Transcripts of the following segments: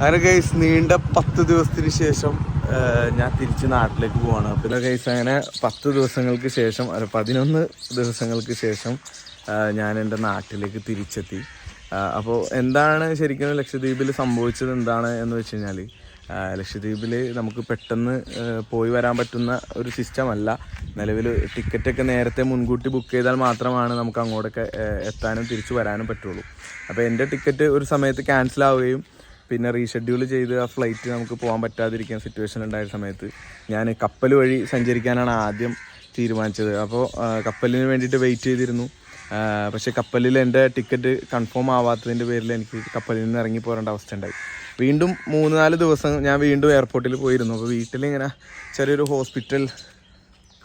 അങ്ങനെ ഗൈസ് നീണ്ട പത്ത് ദിവസത്തിന് ശേഷം ഞാൻ തിരിച്ച് നാട്ടിലേക്ക് പോവാണ്. പിന്നെ ഗൈസ് അങ്ങനെ പത്ത് ദിവസങ്ങൾക്ക് ശേഷം അല്ല പതിനൊന്ന് ദിവസങ്ങൾക്ക് ശേഷം ഞാൻ എന്റെ നാട്ടിലേക്ക് തിരിച്ചെത്തി. അപ്പോൾ എന്താണ് ശരിക്കും ലക്ഷദ്വീപിൽ സംഭവിച്ചത് എന്താണ് എന്ന് വെച്ച് കഴിഞ്ഞാൽ ലക്ഷദ്വീപിൽ നമുക്ക് പെട്ടെന്ന് പോയി വരാൻ പറ്റുന്ന ഒരു സിസ്റ്റം അല്ല. നിലവിൽ ടിക്കറ്റൊക്കെ നേരത്തെ മുൻകൂട്ടി ബുക്ക് ചെയ്താൽ മാത്രമാണ് നമുക്ക് അങ്ങോട്ടൊക്കെ എത്താനും തിരിച്ചു വരാനും പറ്റുള്ളൂ. അപ്പോൾ എന്റെ ടിക്കറ്റ് ഒരു സമയത്ത് ക്യാൻസൽ ആവുകയും പിന്നെ റീഷെഡ്യൂൾ ചെയ്ത് ആ ഫ്ലൈറ്റ് നമുക്ക് പോകാൻ പറ്റാതിരിക്കാൻ സിറ്റുവേഷൻ ഉണ്ടായ സമയത്ത് ഞാൻ കപ്പൽ വഴി സഞ്ചരിക്കാനാണ് ആദ്യം തീരുമാനിച്ചത്. അപ്പോൾ കപ്പലിന് വേണ്ടിയിട്ട് വെയിറ്റ് ചെയ്തിരുന്നു. പക്ഷേ കപ്പലിൽ എന്റെ ടിക്കറ്റ് കൺഫേം ആവാത്തതിന്റെ പേരിൽ എനിക്ക് കപ്പലിൽ നിന്ന് ഇറങ്ങി പോരേണ്ട അവസ്ഥ ഉണ്ടായി. വീണ്ടും മൂന്ന് നാല് ദിവസം ഞാൻ വീണ്ടും എയർപോർട്ടിൽ പോയിരുന്നു. അപ്പോൾ വീട്ടിലിങ്ങനെ ചെറിയൊരു ഹോസ്പിറ്റൽ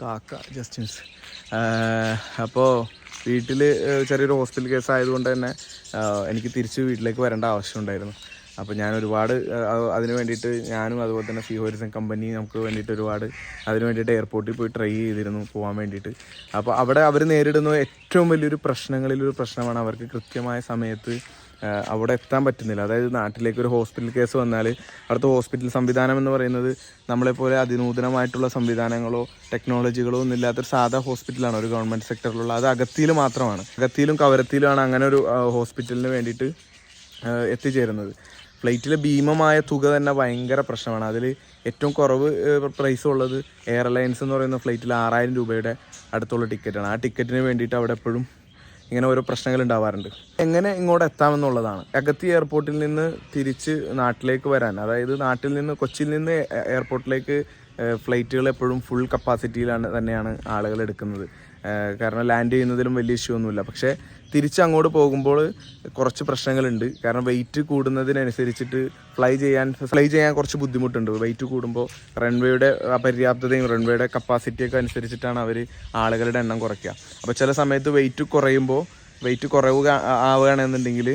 കാക്ക ജസ്റ്റിൻസ് അപ്പോൾ വീട്ടിൽ ചെറിയൊരു ഹോസ്പിറ്റൽ കേസ് ആയതുകൊണ്ട് തന്നെ എനിക്ക് തിരിച്ച് വീട്ടിലേക്ക് വരേണ്ട ആവശ്യമുണ്ടായിരുന്നു അപ്പോൾ ഞാൻ ഒരുപാട് അതിന് വേണ്ടിയിട്ട് ഞാനും അതുപോലെ തന്നെ സി കമ്പനി നമുക്ക് വേണ്ടിയിട്ട് ഒരുപാട് അതിന് വേണ്ടിയിട്ട് എയർപോർട്ടിൽ പോയി ട്രൈ ചെയ്തിരുന്നു പോകാൻ വേണ്ടിയിട്ട്. അപ്പോൾ അവിടെ അവർ നേരിടുന്ന ഏറ്റവും വലിയൊരു പ്രശ്നങ്ങളിലൊരു പ്രശ്നമാണ് അവർക്ക് കൃത്യമായ സമയത്ത് അവിടെ എത്താൻ പറ്റുന്നില്ല. അതായത് നാട്ടിലേക്ക് ഒരു ഹോസ്പിറ്റൽ കേസ് വന്നാൽ അവിടുത്തെ ഹോസ്പിറ്റൽ സംവിധാനം എന്ന് പറയുന്നത് നമ്മളെപ്പോലെ അതിനൂതനമായിട്ടുള്ള സംവിധാനങ്ങളോ ടെക്നോളജികളോ ഒന്നും ഇല്ലാത്തൊരു സാധാ ഹോസ്പിറ്റലാണ് ഒരു ഗവൺമെന്റ് സെക്ടറിലുള്ള അത് അകത്തിയിൽ മാത്രമാണ്. അകത്തിയിലും കവരത്തിയിലുമാണ് അങ്ങനെ ഒരു ഹോസ്പിറ്റലിന് വേണ്ടിയിട്ട് എത്തിച്ചേരുന്നത്. ഫ്ലൈറ്റിലെ ഭീമമായ തുക തന്നെ ഭയങ്കര പ്രശ്നമാണ്. അതിൽ ഏറ്റവും കുറവ് പ്രൈസ് ഉള്ളത് എയർലൈൻസ് എന്ന് പറയുന്ന ഫ്ലൈറ്റിൽ ആറായിരം രൂപയുടെ അടുത്തുള്ള ടിക്കറ്റാണ് ആ ടിക്കറ്റിന് വേണ്ടിയിട്ട് അവിടെ എപ്പോഴും ഇങ്ങനെ ഓരോ പ്രശ്നങ്ങൾ ഉണ്ടാവാറുണ്ട്. എങ്ങനെ ഇങ്ങോട്ട് എത്താമെന്നുള്ളതാണ്. അഗത്തി എയർപോർട്ടിൽ നിന്ന് തിരിച്ച് നാട്ടിലേക്ക് വരാൻ അതായത് നാട്ടിൽ നിന്ന് കൊച്ചിയിൽ നിന്ന് എയർപോർട്ടിലേക്ക് ഫ്ലൈറ്റുകൾ എപ്പോഴും ഫുൾ കപ്പാസിറ്റിയിലാണ് തന്നെയാണ് ആളുകൾ എടുക്കുന്നത്. കാരണം ലാൻഡ് ചെയ്യുന്നതിലും വലിയ ഇഷ്യൂ ഒന്നുമില്ല. പക്ഷേ തിരിച്ച് അങ്ങോട്ട് പോകുമ്പോൾ കുറച്ച് പ്രശ്നങ്ങളുണ്ട്. കാരണം വെയിറ്റ് കൂടുന്നതിനനുസരിച്ചിട്ട് ഫ്ലൈ ചെയ്യാൻ ഫ്ലൈ ചെയ്യാൻ കുറച്ച് ബുദ്ധിമുട്ടുണ്ട്. വെയിറ്റ് കൂടുമ്പോൾ റൺവേയുടെ അപര്യാപ്തതയും റൺവേയുടെ കപ്പാസിറ്റിയൊക്കെ അനുസരിച്ചിട്ടാണ് അവർ ആളുകളുടെ എണ്ണം കുറയ്ക്കുക. അപ്പോൾ ചില സമയത്ത് വെയിറ്റ് കുറയുമ്പോൾ വെയിറ്റ് കുറവ് ആവുകയാണെന്നുണ്ടെങ്കിൽ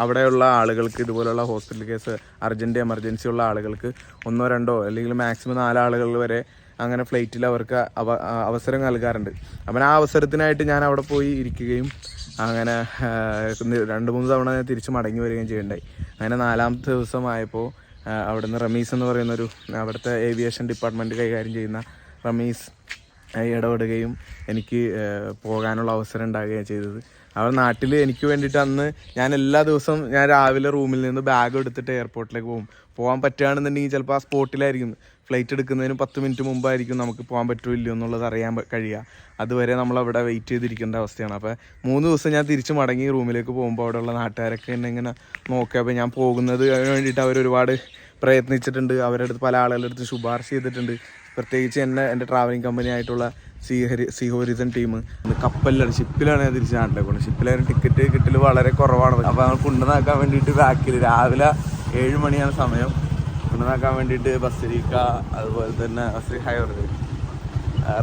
അവിടെയുള്ള ആളുകൾക്ക് ഇതുപോലുള്ള ഹോസ്പിറ്റൽ കേസ് അർജന്റ് എമർജൻസി ഉള്ള ആളുകൾക്ക് ഒന്നോ രണ്ടോ അല്ലെങ്കിൽ മാക്സിമം നാലാളുകൾ വരെ അങ്ങനെ ഫ്ലൈറ്റിൽ അവർക്ക് അവ അവസരം നൽകാറുണ്ട്. അപ്പം ആ അവസരത്തിനായിട്ട് ഞാൻ അവിടെ പോയി ഇരിക്കുകയും അങ്ങനെ രണ്ട് മൂന്ന് തവണ തിരിച്ച് മടങ്ങി വരികയും ചെയ്യണ്ടായി അങ്ങനെ നാലാമത്തെ ദിവസമായപ്പോൾ അവിടുന്ന് റമീസ് എന്ന് പറയുന്നൊരു അവിടുത്തെ ഏവിയേഷൻ ഡിപ്പാർട്ട്മെന്റ് കൈകാര്യം ചെയ്യുന്ന റമീസ് ഇടപെടുകയും എനിക്ക് പോകാനുള്ള അവസരം ഉണ്ടാകുകയും ചെയ്തത്. അവർ നാട്ടിൽ എനിക്ക് വേണ്ടിയിട്ട് അന്ന് ഞാൻ എല്ലാ ദിവസവും ഞാൻ രാവിലെ റൂമിൽ നിന്ന് ബാഗ് എടുത്തിട്ട് എയർപോർട്ടിലേക്ക് പോകും. പോകാൻ പറ്റുകയാണെന്നുണ്ടെങ്കിൽ ചിലപ്പോൾ ആ സ്പോട്ടിലായിരിക്കും. ഫ്ലൈറ്റ് എടുക്കുന്നതിന് പത്ത് മിനിറ്റ് മുമ്പായിരിക്കും നമുക്ക് പോകാൻ പറ്റുമോ ഇല്ലയോ എന്നുള്ളത് അറിയാൻ കഴിയുക. അതുവരെ നമ്മൾ അവിടെ വെയിറ്റ് ചെയ്തിരിക്കേണ്ട അവസ്ഥയാണ്. അപ്പോൾ മൂന്ന് ദിവസം ഞാൻ തിരിച്ച് മടങ്ങി റൂമിലേക്ക് പോകുമ്പോൾ അവിടെയുള്ള നാട്ടുകാരൊക്കെ എന്നെ ഇങ്ങനെ നോക്കുക അപ്പോൾ ഞാൻ പോകുന്നത് വേണ്ടിയിട്ട് അവർ ഒരുപാട് പ്രയത്നിച്ചിട്ടുണ്ട്. അവരുടെ അടുത്ത് പല ആളുകളുടെ അടുത്ത് ശുപാർശ ചെയ്തിട്ടുണ്ട്. പ്രത്യേകിച്ച് എന്നെ എന്റെ ട്രാവലിംഗ് കമ്പനി ആയിട്ടുള്ള സീഹരി സീഹോരിസൺ ടീം കപ്പലിലാണ് ഷിപ്പിലാണ് ഞാൻ തിരിച്ച് നാട്ടിലേക്ക് പോകുന്നത് ടിക്കറ്റ് കിട്ടൽ വളരെ കുറവാണ്. അപ്പോൾ നമ്മൾ കുണ്ടനാക്കാൻ വേണ്ടിയിട്ട് ബാക്കിൽ രാവിലെ ഏഴ് മണിയാണ് സമയം. കുണ്ടനാക്കാൻ വേണ്ടിയിട്ട് ബസരിക്ക അതുപോലെ തന്നെ ബസ്രീ ഹൈ വരുന്നത്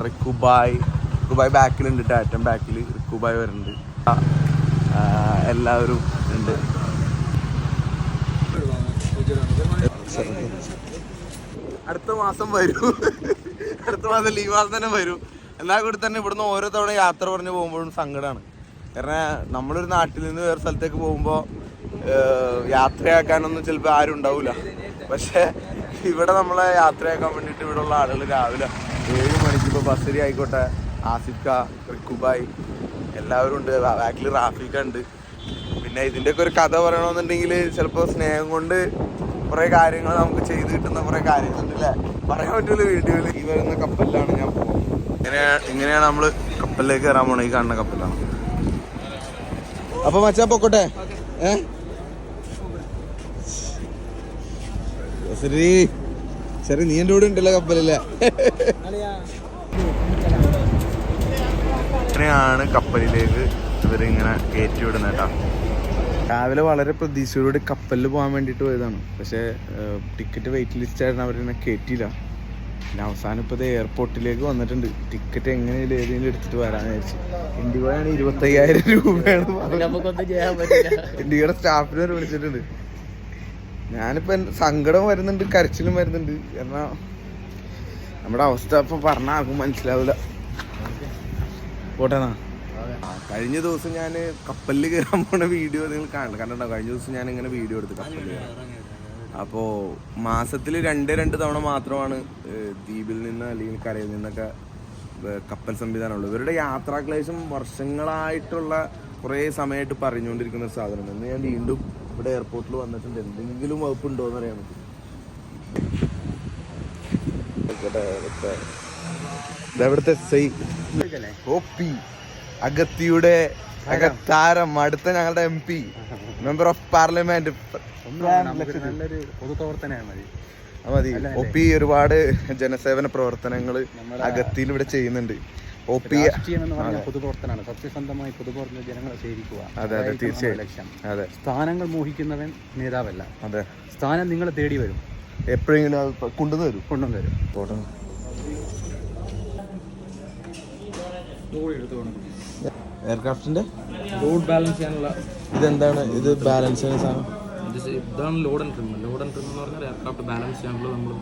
റിക്കുബായ് റിക്കുബായ് ബാക്കിലുണ്ട് ടാറ്റം ബാക്കിൽ റിക്കുബായ് വരുന്നുണ്ട്. എല്ലാവരും ഉണ്ട്. അടുത്ത മാസം വരൂ. അടുത്ത മാസം ലീവ് മാസം തന്നെ വരൂ. എന്നാൽ കൂടി തന്നെ ഇവിടുന്ന് ഓരോ തവണ യാത്ര പറഞ്ഞ് പോകുമ്പോഴും സങ്കടമാണ് കാരണം നമ്മളൊരു നാട്ടിൽ നിന്ന് വേറെ സ്ഥലത്തേക്ക് പോകുമ്പോൾ യാത്രയാക്കാനൊന്നും ചിലപ്പോൾ ആരും ഉണ്ടാവില്ല പക്ഷേ ഇവിടെ നമ്മളെ യാത്രയാക്കാൻ വേണ്ടിയിട്ട് ഇവിടെ ഉള്ള ആളുകൾ രാവിലെ ഏഴ് മണിക്ക് ഇപ്പോൾ ബസരി ആയിക്കോട്ടെ ആസിഫ്ക റിക്കുബായ് എല്ലാവരും ഉണ്ട്. ബാക്കിൽ റാഫിക്ക ഉണ്ട്. പിന്നെ ഇതിന്റെയൊക്കെ ഒരു കഥ പറയണമെന്നുണ്ടെങ്കിൽ ചിലപ്പോൾ സ്നേഹം കൊണ്ട് കുറേ കാര്യങ്ങൾ നമുക്ക് ചെയ്ത് കിട്ടുന്ന കുറേ കാര്യങ്ങളുണ്ട് അല്ലേ? പറയാൻ പറ്റില്ല വീഡിയോയിൽ ഈ വരുന്ന കപ്പലിലാണ് ഞാൻ പോകുന്നത്. ഇങ്ങനെയാണ് നമ്മൾ കപ്പലിലേക്ക് കയറാൻ പോണത് ഈ കാണുന്ന കപ്പലാണ്. അപ്പൊ മച്ചാ പൊക്കോട്ടെ. ഏ? ശരി. നീ എന്റെ കൂടെ ഉണ്ടല്ലോ കപ്പലല്ലേ ഇങ്ങനെയാണ് കപ്പലിലേക്ക് ഇവരിങ്ങനെ കയറ്റി വിടുന്നേട്ടാ രാവിലെ വളരെ പ്രതീക്ഷയോട് കപ്പലിൽ പോകാൻ വേണ്ടിയിട്ട് പോയതാണ്. പക്ഷേ ടിക്കറ്റ് വെയിറ്റ് ലിസ്റ്റ് ആയിരുന്നു അവരെന്നെ കയറ്റിയില്ല പിന്നെ അവസാനം ഇപ്പോൾ എയർപോർട്ടിലേക്ക് വന്നിട്ടുണ്ട്. ടിക്കറ്റ് എങ്ങനെയും ഏതെങ്കിലും എടുത്തിട്ട് വരാന്ന് വിചാരിച്ചു. ഇൻഡിഗോയാണ് ഇരുപത്തയ്യായിരം രൂപയാണ് ഇൻഡിഗോയുടെ സ്റ്റാഫിനെ വരെ വിളിച്ചിട്ടുണ്ട്. ഞാനിപ്പോ എൻ- സങ്കടം വരുന്നുണ്ട് കരച്ചിലും വരുന്നുണ്ട്. കാരണം നമ്മുടെ അവസ്ഥ ഇപ്പൊ പറഞ്ഞാൽ ആർക്കും മനസ്സിലാവില്ല പോട്ടെന്നാ. കഴിഞ്ഞ ദിവസം ഞാൻ കപ്പലിൽ കയറാൻ പോണ വീഡിയോ നിങ്ങൾ കാണണം കണ്ടോ കഴിഞ്ഞ ദിവസം ഞാൻ ഇങ്ങനെ വീഡിയോ എടുത്ത് കപ്പലിൽ അപ്പോ അപ്പോൾ മാസത്തിൽ രണ്ട് രണ്ട് തവണ മാത്രമാണ് ദ്വീപിൽ നിന്ന് അല്ലെങ്കിൽ കരയിൽ നിന്നൊക്കെ കപ്പൽ സംവിധാനമുള്ളത് ഇവരുടെ യാത്രാക്ലേശം വർഷങ്ങളായിട്ടുള്ള കുറേ സമയമായിട്ട് പറഞ്ഞുകൊണ്ടിരിക്കുന്ന ഒരു സാധനമാണ്. ഇന്ന് ഞാൻ വീണ്ടും ഇവിടെ എയർപോർട്ടിൽ വന്നിട്ടുണ്ട്. എന്തെങ്കിലും വകുപ്പുണ്ടോ എന്ന് അറിയാൻ പറ്റും. ഇവിടുത്തെ ഓ പി അഗത്തിയുടെ താരം അടുത്ത ഞങ്ങളുടെ M P member of parliament നല്ലൊരു പൊതുപ്രവർത്തനമാണ് മതി. മതി. ഒ പി ഒരുപാട് ജനസേവന പ്രവർത്തനങ്ങൾ അഗത്തിയിൽ ഇവിടെ ചെയ്യുന്നുണ്ട്. ഒ പി രാഷ്ട്രീയം എന്ന് പറഞ്ഞാൽ പൊതുപ്രവർത്തനമാണ്. സത്യസന്ധമായി പൊതുപ്രവർത്തന ജനങ്ങളെ സേവിക്കുക. അതെ അതെ തീർച്ചയായും. ലക്ഷ്യം. അതെ. സ്ഥാനങ്ങൾ മോഹിക്കുന്നവൻ നേതാവല്ല. അതെ. സ്ഥാനം നിങ്ങളെ തേടി വരും. എപ്പോഴെങ്കിലും അത് കൊണ്ടുവന്ന് തരും? കൊണ്ടുവരും പോട്ടെ എയർക്രാഫ്റ്റിന്റെ ലോഡ് ബാലൻസ് ചെയ്യാനുള്ള ഇതെന്താണ്? ഇത് ബാലൻസ് ചെയ്യുന്ന സാധനം? ഇതാണ് load and trim load and trim എന്ന് പറഞ്ഞാൽ എയർക്രാഫ്റ്റ് ബാലൻസ് ചെയ്യാനുള്ള നമ്മൾ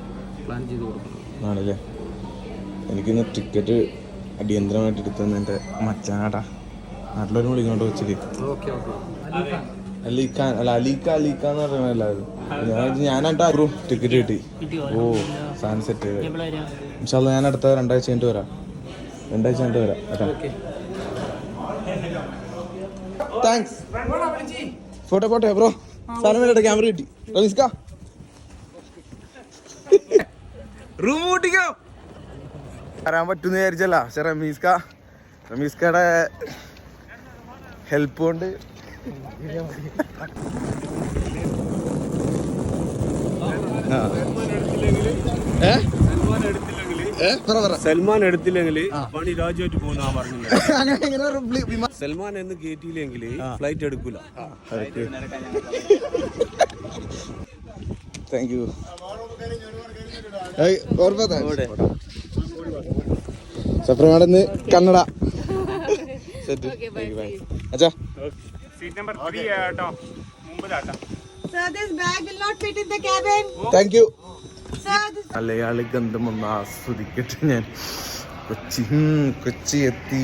പ്ലാൻ ചെയ്ത് കൊടുക്കുന്നത് ആണല്ലേ? എനിക്കിന്ന് ടിക്കറ്റ് അടിയന്തരമായിട്ട് എടുത്തെന്ന് എന്റെ മച്ചാനാട്ടാ നാട്ടിലൊരു വിളിക്കോണ്ട് വെച്ചിട്ട് ഓക്കെ അല്ല അലീക്ക അലീക്ക എന്ന് പറഞ്ഞ എല്ലാവരും. ഞാൻ ഞാനായിട്ട് ബ്രോ ടിക്കറ്റ് കിട്ടി. ഓ സാധനം സെറ്റ് ചെയ്ത്. ഞാൻ അടുത്ത രണ്ടാഴ്ച കഴിഞ്ഞിട്ട് വരാം. രണ്ടാഴ്ച കഴിഞ്ഞിട്ട് വരാം. കേട്ടോ. താങ്ക്സ് ഫോട്ടോ പോട്ടെ ബ്രോ സാധനം വേണ്ട ക്യാമറ കിട്ടി റമീസ്ക റൂം കൂട്ടിക്കോ വരാൻ പറ്റുമെന്ന് വിചാരിച്ചല്ല. പക്ഷെ റമീസ്ക റമീസ്കയുടെ ഹെൽപ്പ് കൊണ്ട്. സൽമാൻ എടുത്തില്ലെങ്കിൽ പണി രാജ്യമായിട്ട് പോകുന്ന പറഞ്ഞു സൽമാൻ എന്ന് കേട്ടില്ലെങ്കിൽ ഫ്ലൈറ്റ് എടുക്കൂല. താങ്ക് യു സപ്രമാണെന്ന് കന്നഡ. സെറ്റ് അച്ഛാ. സീറ്റ് നമ്പർ ത്രീ കേട്ടോ മുമ്പതാട്ടോ Sir, this bag will not fit in the cabin. Thank you Sir, this Malayali ഗന്ധം ഒന്ന് ആസ്വദിക്കട്ടെ ഞാൻ. കൊച്ചി കൊച്ചി എത്തി